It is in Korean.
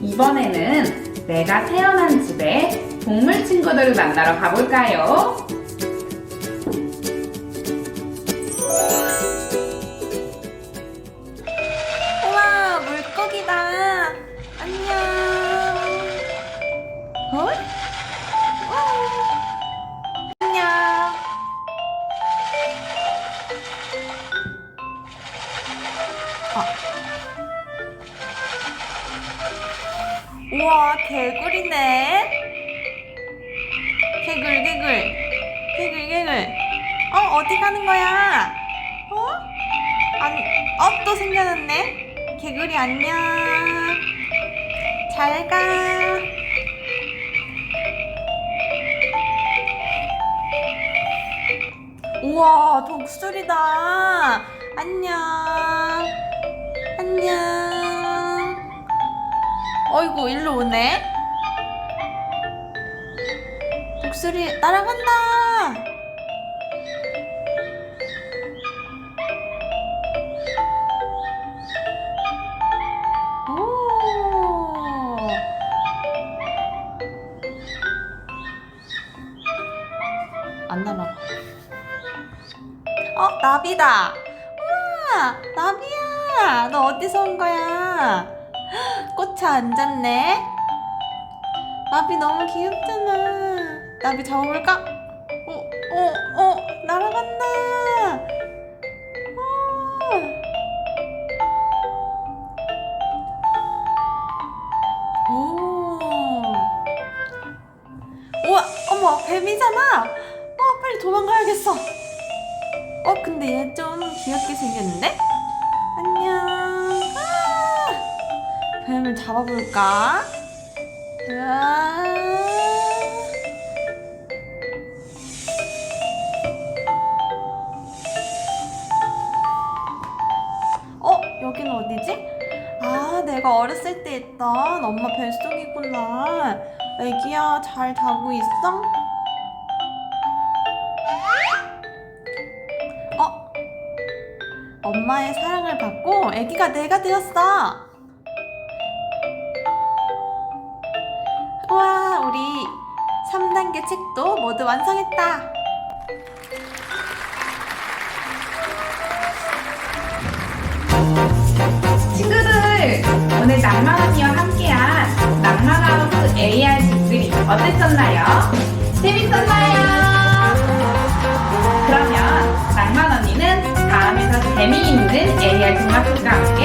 이번에는 내가 태어난 집에 동물 친구들을 만나러 가볼까요? 우와 개구리네 개굴 개굴 개굴 개굴 어 어디 가는 거야 어? 안, 어, 또 생겨났네. 개구리 안녕. 잘 가. 우와, 독수리다. 안녕. 어이구, 일로 오네. 독수리 따라간다. 오. 안 날아가. 어, 나비다. 우와, 나비야. 너 어디서 온 거야? 헉, 꽃에 앉았네. 나비 너무 귀엽잖아. 나비 잡아볼까? 어, 어, 어, 날아간다. 어. 오. 우와, 어머, 뱀이잖아. 어, 빨리 도망가야겠어. 어, 근데 얘 좀 귀엽게 생겼는데? 뱀을 잡아볼까? 으아. 어, 여기는 어디지? 아, 내가 어렸을 때 있던 엄마 뱃속이구나. 애기야, 잘 자고 있어? 어? 엄마의 사랑을 받고 애기가 내가 되었어. 3단계 책도 모두 완성했다. 친구들, 오늘 낭만 언니와 함께한 낭만하우스 AR 집들이 어땠었나요? 재밌었나요? 그러면 낭만 언니는 다음에 더 재미있는 AR 함께 돌아올